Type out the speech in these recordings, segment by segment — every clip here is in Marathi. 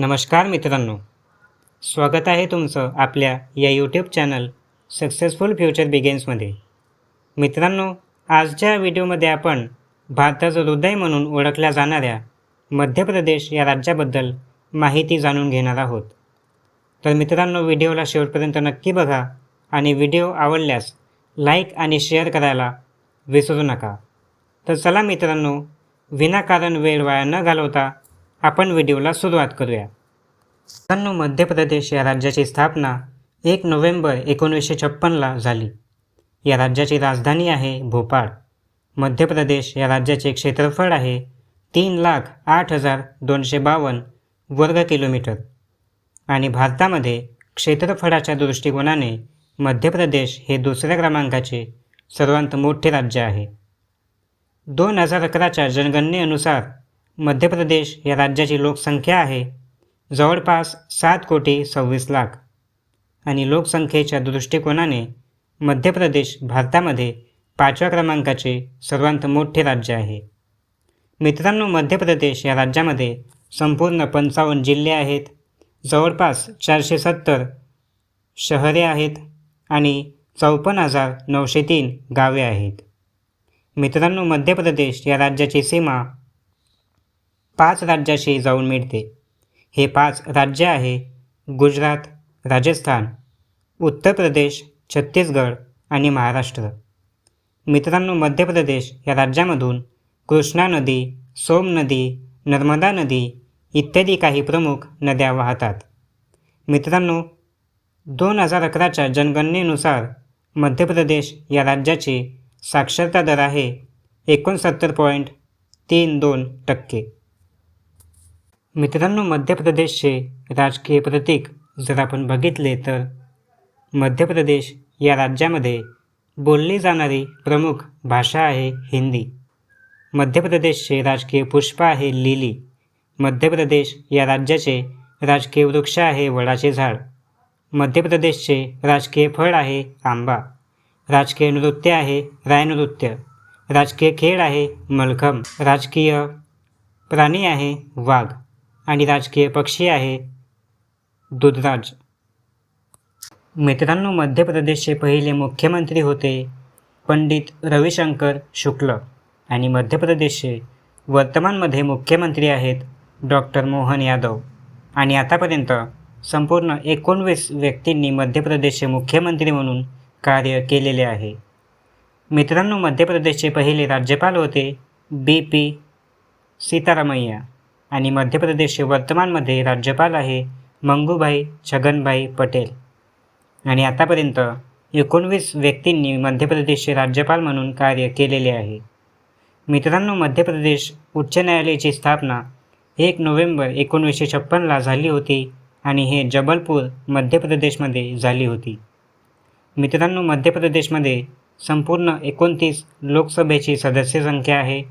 नमस्कार मित्रांनो. स्वागत आहे तुमचं आपल्या या यूट्यूब चॅनल सक्सेसफुल फ्युचर बिगेन्समध्ये मित्रांनो आजच्या व्हिडिओमध्ये आपण भारताचं हृदय म्हणून ओळखल्या जाणाऱ्या मध्य प्रदेश या राज्याबद्दल माहिती जाणून घेणार आहोत. तर मित्रांनो व्हिडिओला शेवटपर्यंत नक्की बघा आणि व्हिडिओ आवडल्यास लाईक आणि शेअर करायला विसरू नका. तर चला मित्रांनो विनाकारण वेळ वाया न घालवता आपण व्हिडिओला सुरुवात करूया. मित्रांनो मध्य प्रदेश या राज्याची स्थापना एक नोव्हेंबर एकोणीसशे छप्पनला झाली. या राज्याची राजधानी आहे भोपाळ. मध्य प्रदेश या राज्याचे क्षेत्रफळ आहे तीन लाख आठ हजार दोनशे बावन्न वर्ग किलोमीटर. आणि भारतामध्ये क्षेत्रफळाच्या दृष्टिकोनाने मध्य प्रदेश हे दुसऱ्या क्रमांकाचे सर्वांत मोठे राज्य आहे. दोन हजार अकराच्या जनगणनेनुसार मध्य प्रदेश या राज्याची लोकसंख्या आहे. जवळपास सात कोटी सव्वीस लाख. आणि लोकसंख्येच्या दृष्टिकोनाने मध्य प्रदेश भारतामध्ये पाचव्या क्रमांकाचे सर्वांत मोठे राज्य आहे. मित्रांनो मध्य प्रदेश या राज्यामध्ये संपूर्ण पंचावन्न जिल्हे आहेत. जवळपास चारशे सत्तर शहरे आहेत आणि चौपन्न हजार नऊशे तीन गावे आहेत. मित्रांनो मध्य प्रदेश या राज्याची सीमा पाच राज्याशी जाऊन मिळते. हे पाच राज्य आहे गुजरात राजस्थान उत्तर प्रदेश छत्तीसगड आणि महाराष्ट्र. मित्रांनो मध्य प्रदेश या राज्यामधून कृष्णा नदी सोम नदी नर्मदा नदी इत्यादी काही प्रमुख नद्या वाहतात. मित्रांनो दोन हजार अकराच्या जनगणनेनुसार मध्य प्रदेश या राज्याची साक्षरता दर आहे एकोणसत्तर पॉईंट तीन दोन टक्के. मित्रांनो मध्य प्रदेशचे राजकीय प्रतीक जर आपण बघितले तर मध्य प्रदेश या राज्यामध्ये बोलली जाणारी प्रमुख भाषा आहे हिंदी. मध्य प्रदेशचे राजकीय पुष्प आहे लिली. मध्य प्रदेश या राज्याचे राजकीय वृक्ष आहे वडाचे झाड. मध्य प्रदेशचे राजकीय फळ आहे आंबा. राजकीय नृत्य आहे रायनृत्य राजकीय खेळ आहे मलखम. राजकीय प्राणी आहे वाघ. आणि राजकीय पक्षी आहे. दुधराज. मित्रांनो मध्य प्रदेशचे पहिले मुख्यमंत्री होते पंडित रविशंकर शुक्ल आणि मध्य प्रदेशचे वर्तमानमध्ये मुख्यमंत्री आहेत डॉक्टर मोहन यादव. आणि आतापर्यंत संपूर्ण एकोणवीस व्यक्तींनी मध्य प्रदेशचे मुख्यमंत्री म्हणून कार्य केलेले आहे. मित्रांनो मध्य प्रदेशचे पहिले राज्यपाल होते बी पी सीतारामय्या. आणि मध्य प्रदेशचे वर्तमानमध्ये राज्यपाल आहे मंगूभाई छगनभाई पटेल. आणि आतापर्यंत एकोणवीस व्यक्तींनी मध्य प्रदेशचे राज्यपाल म्हणून कार्य केलेले आहे. मित्रांनो मध्य प्रदेश उच्च न्यायालयाची स्थापना एक नोव्हेंबर एकोणीसशे छप्पनला झाली होती आणि हे जबलपूर मध्य प्रदेशमध्ये झाली होती. मित्रांनो मध्य प्रदेशमध्ये संपूर्ण एकोणतीस लोकसभेची सदस्य संख्या आहे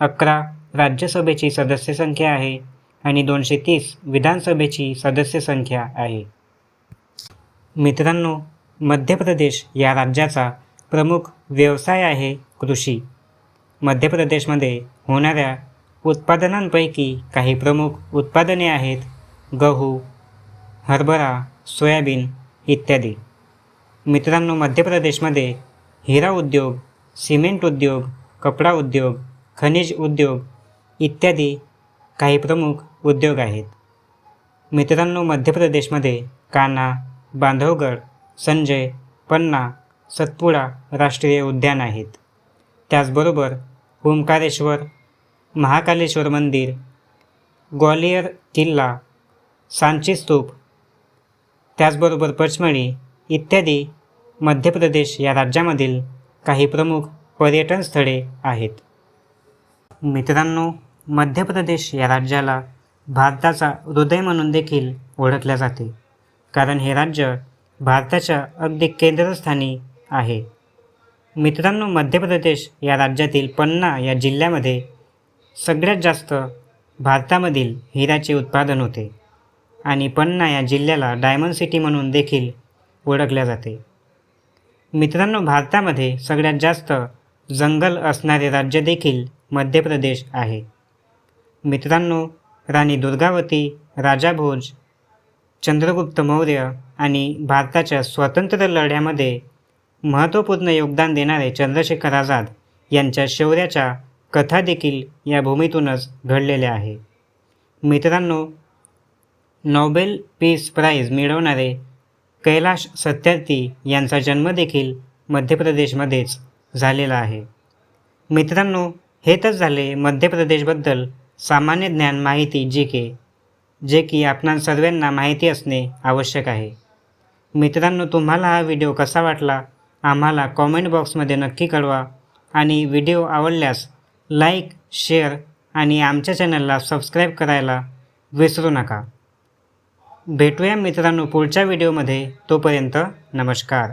अकरा राज्यसभेची सदस्य संख्या आहे आणि दोनशे तीस विधानसभेची सदस्य संख्या आहे. मित्रांनो मध्य प्रदेश या राज्याचा प्रमुख व्यवसाय आहे कृषी. मध्य प्रदेशमध्ये होणाऱ्या उत्पादनांपैकी काही प्रमुख उत्पादने आहेत गहू हरभरा सोयाबीन इत्यादी. मित्रांनो मध्य प्रदेशमध्ये हिरा उद्योग सिमेंट उद्योग कपडा उद्योग खनिज उद्योग इत्यादी काही प्रमुख उद्योग आहेत. मित्रांनो मध्य प्रदेशमध्ये कान्हा बांधवगड संजय पन्ना सतपुडा राष्ट्रीय उद्यान आहेत. त्याचबरोबर ओंकारेश्वर महाकालेश्वर मंदिर ग्वालियर किल्ला सांची स्तूप त्याचबरोबर पचमळी इत्यादी मध्य प्रदेश या राज्यामधील काही प्रमुख पर्यटन स्थळे आहेत. मित्रांनो मध्य प्रदेश या राज्याला भारताचा हृदय म्हणून देखील ओळखले जाते. कारण हे राज्य भारताच्या अगदी केंद्रस्थानी आहे. मित्रांनो मध्य प्रदेश या राज्यातील पन्ना या जिल्ह्यामध्ये सगळ्यात जास्त भारतामधील हिऱ्याचे उत्पादन होते आणि पन्ना या जिल्ह्याला डायमंड सिटी म्हणून देखील ओळखल्या जाते. मित्रांनो भारतामध्ये सगळ्यात जास्त जंगल असणारे राज्य देखील मध्य प्रदेश आहे. मित्रांनो राणी दुर्गावती राजा भोज चंद्रगुप्त मौर्य आणि भारताच्या स्वातंत्र्य लढ्यामध्ये महत्त्वपूर्ण योगदान देणारे चंद्रशेखर आझाद यांच्या शौर्याच्या कथा देखील या भूमीतूनच घडलेल्या आहे. मित्रांनो नोबेल पीस प्राईज मिळवणारे कैलाश सत्यार्थी यांचा जन्मदेखील मध्य प्रदेशमध्येच झालेला आहे. मित्रांनो हे तर झाले मध्य प्रदेशबद्दल सामान्य ज्ञान माहिती जी के जे की आपणा सर्वांना माहिती असणे आवश्यक आहे. मित्रांनो तुम्हाला हा व्हिडिओ कसा वाटला? आम्हाला कॉमेंट बॉक्समध्ये नक्की कळवा. आणि व्हिडिओ आवडल्यास लाईक शेअर आणि आमच्या चॅनलला सबस्क्राईब करायला विसरू नका. भेटूया मित्रांनो पुढच्या व्हिडिओमध्ये तोपर्यंत नमस्कार.